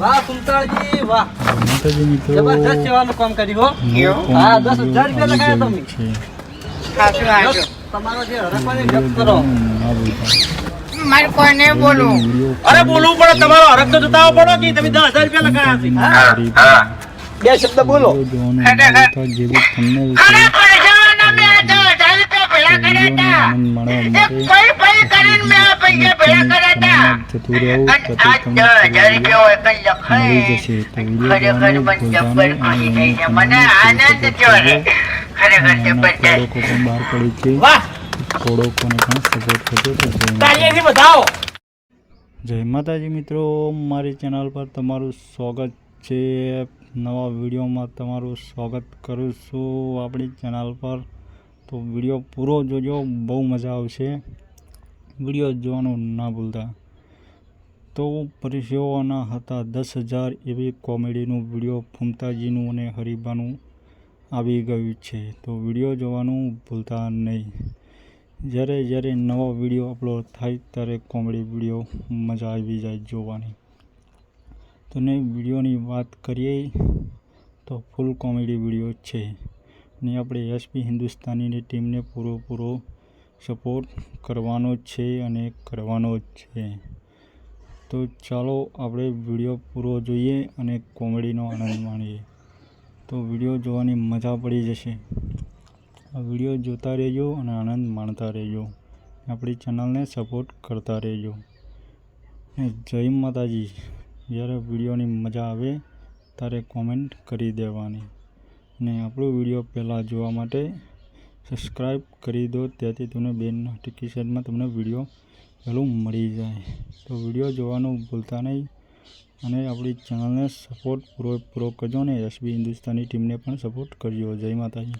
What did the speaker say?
વાહ કુંતાળજી વાહ. માતાજી મિત્રો જબરદસ્ત સેવાનું કામ કર્યું હો. હા, દસ હજાર રૂપિયા વીડિયો લખાયા આવી હાચું તમારો જે હરખવાની છે વ્યક્ત કરો. વીડિયો ના ભૂલતા. મારે કોઈને બોલું અરે બોલવું પડે તમારો હરખ તો જતાવો પડો કે તમે દસ હજાર રૂપિયા લખાયા છે? બે શબ્દ બોલો. પૈસા ભેળા કર્યા હતા. જતું રહેવું તેથી તમને મળી જશે તો વીડિયો ખોડકો પણ બહાર પડી છે ખોડકોને પણ સપોર્ટ કરજો તો જય માતાજી મિત્રો મારી ચેનલ પર તમારું સ્વાગત છે નવા વિડીયોમાં તમારું સ્વાગત કરું છું આપણી ચેનલ પર તો વીડિયો પૂરો જોજો બહુ મજા આવશે વીડિયો જોવાનું ના ભૂલતા તો પરસેવાના હતા. દસ હજાર એવી કોમેડીનું વીડિયો ફૂમતાજીનું અને હરીબાનું આવી ગયું છે. તો વીડિયો જોવાનું ભૂલતા નહીં. જ્યારે જ્યારે નવો વીડિયો અપલોડ થાય ત્યારે કોમેડી વીડિયો મજા આવી જાય જોવાની. તો ને વિડીયોની વાત કરીએ તો ફૂલ કોમેડી વીડિયો છે. ને આપણે એસપી હિન્દુસ્તાનીની ટીમને પૂરો સપોર્ટ કરવાનો છે અને કરવાનો જ છે. તો ચાલો આપણે વીડિયો પૂરો જોઈએ અને કોમેડીનો આનંદ માણીએ. તો વીડિયો જોવાની મજા પડી જશે. આ વીડિયો જોતા રહેજો અને આનંદ માણતા રહેજો. આપણી ચેનલને સપોર્ટ કરતા રહેજો. જય માતાજી. જ્યારે વિડીયોની મજા આવે ત્યારે કોમેન્ટ કરી દેવાની. ને આપણો વીડિયો પહેલાં જોવા માટે સબસ્ક્રાઈબ કરી દો, ત્યાંથી તમને બે નોટિફિકેશનમાં તમને વીડિયો પહેલું મળી જાય. તો વીડિયો જોવાનું ભૂલતા નહીં અને આપણી ચેનલને સપોર્ટ પૂરો પૂરો કરજો ને. એસબી હિન્દુસ્તાની ટીમને પણ સપોર્ટ કરજો. જય માતાજી.